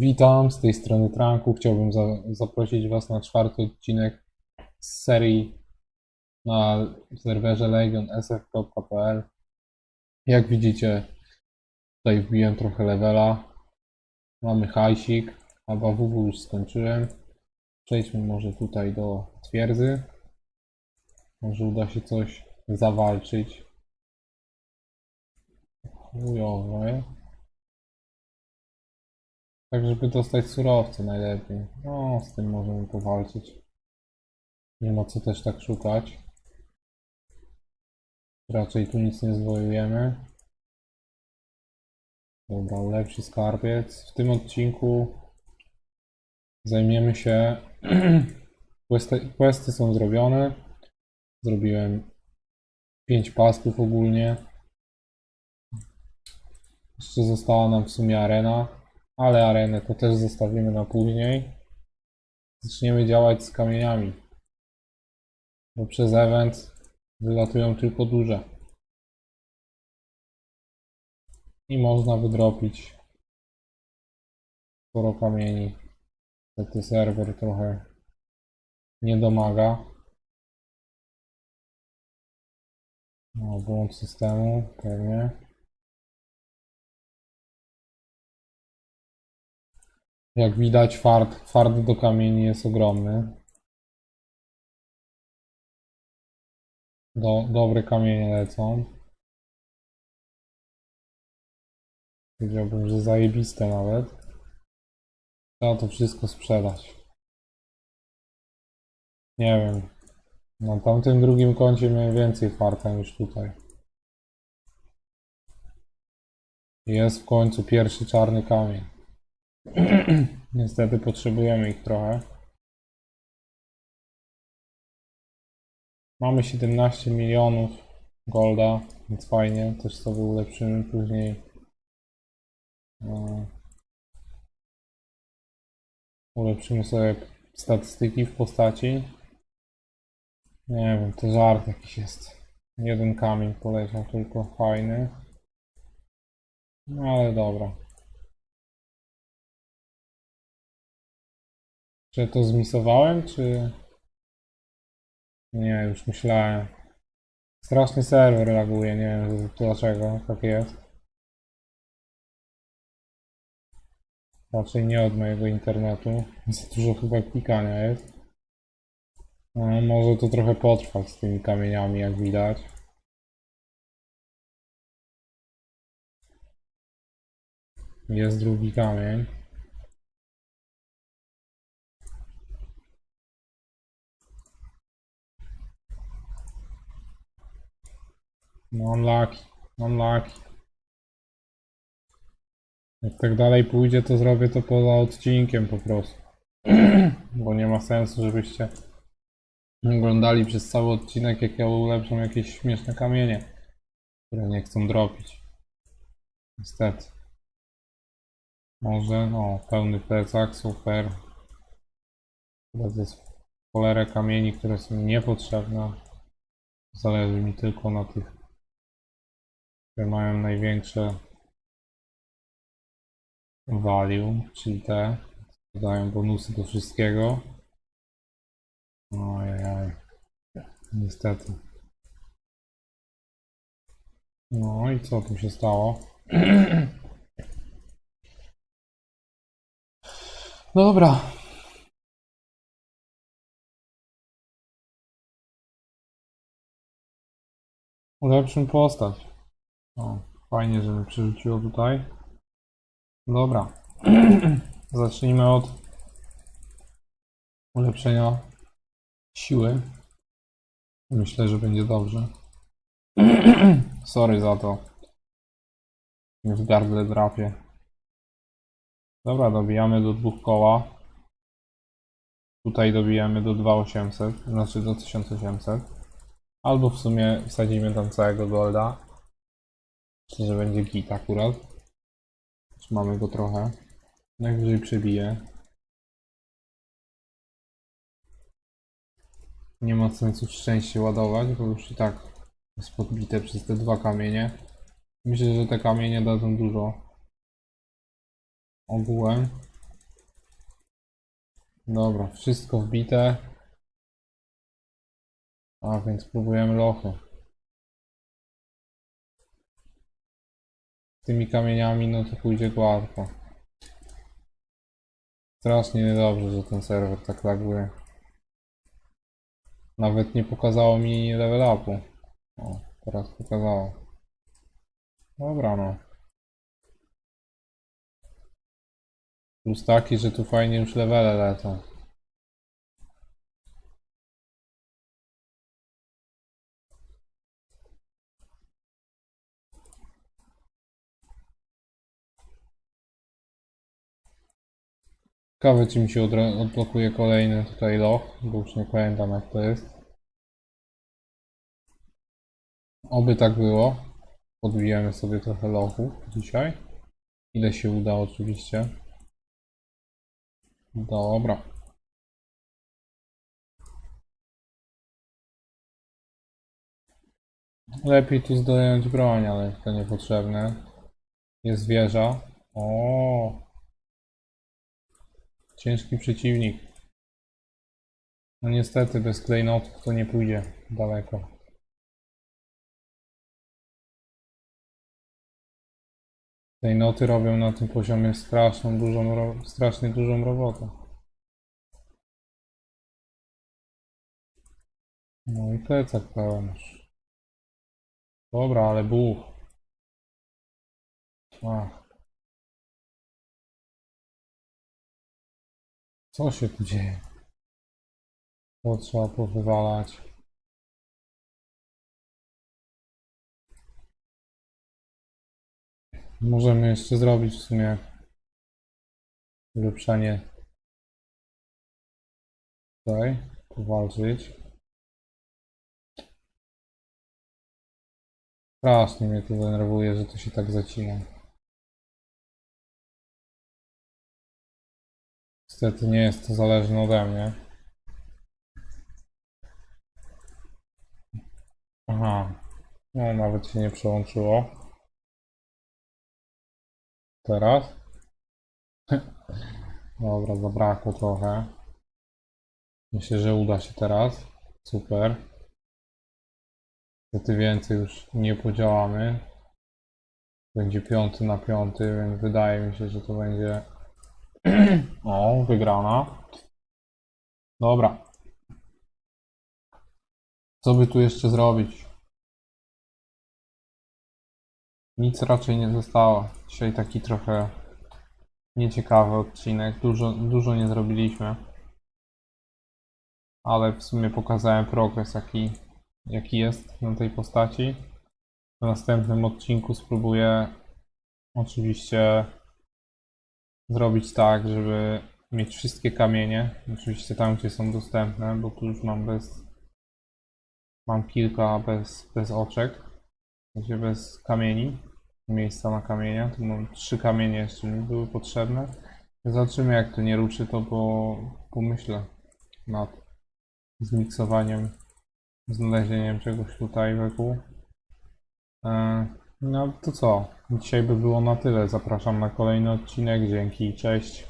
Witam, z tej strony Tranku. Chciałbym za, zaprosić Was na czwarty odcinek z serii na serwerze legionsf.pl. Jak widzicie, tutaj wbiłem trochę levela. Mamy hajsik, a WW już skończyłem. Przejdźmy może tutaj do twierdzy. Może uda się coś zawalczyć. Chujowe. Tak, żeby dostać surowce najlepiej. No, z tym możemy powalczyć. Nie ma co też tak szukać. Raczej tu nic nie zwojujemy. Dobra, lepszy skarbiec. W tym odcinku zajmiemy się... Questy, questy są zrobione. Zrobiłem 5 pasków ogólnie. Jeszcze została nam w sumie arena ale arenę to też zostawimy na później. Zaczniemy działać z kamieniami. Bo przez event wylatują tylko duże. I można wydropić sporo kamieni. Niestety serwer trochę nie domaga. No, błąd systemu, pewnie. Jak widać, fart, fart do kamieni jest ogromny. Do, dobre kamienie lecą. Powiedziałbym, że zajebiste nawet. Trzeba to wszystko sprzedać. Nie wiem. Na tamtym drugim koncie miałem więcej farta niż tutaj. Jest w końcu pierwszy czarny kamień. Niestety potrzebujemy ich trochę. Mamy 17 milionów golda, więc fajnie. Też sobie ulepszymy później. e, Ulepszymy sobie statystyki w postaci. Nie wiem, to żart jakiś jest. Jeden kamień poleciał tylko, fajny. No ale dobra. Czy to zmisowałem, czy... Nie, już myślałem. Strasznie serwer laguje, nie wiem dlaczego tak jest. Raczej nie od mojego internetu. Za dużo chyba klikania jest. No, może to trochę potrwać z tymi kamieniami, jak widać. Jest drugi kamień. No unlucky, unlucky. Jak tak dalej pójdzie, to zrobię to poza odcinkiem po prostu. Bo nie ma sensu, żebyście oglądali przez cały odcinek, jak ja ulepszam jakieś śmieszne kamienie, które nie chcą dropić. Niestety. Może, no, pełny plecak, super. Teraz jest cholerę kamieni, które są niepotrzebne. Zależy mi tylko na tych które mają największe value, czyli te, które dają bonusy do wszystkiego. Ojej, niestety. No i co tu się stało? Dobra. Ulepszmy postać. O, fajnie, że mi przerzuciło tutaj. Dobra. Zacznijmy od ulepszenia siły. Myślę, że będzie dobrze. Sorry za to. W gardle drapie. Dobra, dobijamy do dwóch koła. Tutaj dobijamy do 2800, znaczy do 1800. Albo w sumie wsadzimy tam całego golda. Myślę, że będzie git akurat. Już mamy go trochę. Najwyżej przebije. Nie ma sensu szczęście ładować, bo już i tak jest podbite przez te dwa kamienie. Myślę, że te kamienie dadzą dużo ogółem. Dobra, wszystko wbite. A więc próbujemy lochy. Tymi kamieniami no to pójdzie gładko. Strasznie niedobrze, że ten serwer tak laguje. Nawet nie pokazało mi level upu. O, teraz pokazało. Dobra no. Plus taki, że tu fajnie już levele lecą. Ciekawe czy mi się odblokuje kolejny tutaj loch, bo już nie pamiętam jak to jest. Oby tak było. Podbijemy sobie trochę lochów dzisiaj. Ile się uda oczywiście. Dobra. Lepiej tu zdjąć broń, ale to niepotrzebne. Jest wieża. O. Ciężki przeciwnik. No niestety bez klejnotów to nie pójdzie daleko. Klejnoty robią na tym poziomie straszną dużą, strasznie dużą robotę. No i plecak pełen już. Dobra, ale buch. Ach. Co się tu dzieje? To trzeba powywalać. Możemy jeszcze zrobić w sumie ulepszenie. Tutaj, powalczyć. Strasznie mnie to denerwuje, że to się tak zacina. Niestety nie jest to zależne ode mnie. Aha. No, nawet się nie przełączyło. Teraz? Dobra, zabrakło trochę. Myślę, że uda się teraz. Super. Niestety więcej już nie podziałamy. Będzie piąty na piąty, więc wydaje mi się, że to będzie... o, wygrana. Dobra. Co by tu jeszcze zrobić? Nic raczej nie zostało. Dzisiaj taki trochę nieciekawy odcinek. Dużo, dużo nie zrobiliśmy. Ale w sumie pokazałem progres, jaki, jaki jest na tej postaci. W następnym odcinku spróbuję oczywiście zrobić tak, żeby mieć wszystkie kamienie. Oczywiście tam, gdzie są dostępne, bo tu już mam bez. Mam kilka bez, bez oczek. Gdzie bez kamieni. Miejsca na kamienia. Tu mam trzy kamienie jeszcze mi były potrzebne. Zobaczymy jak to nie ruszy, to po, pomyślę nad zmiksowaniem, znalezieniem czegoś tutaj wokół. E, No to co? Dzisiaj by było na tyle. Zapraszam na kolejny odcinek. Dzięki, cześć.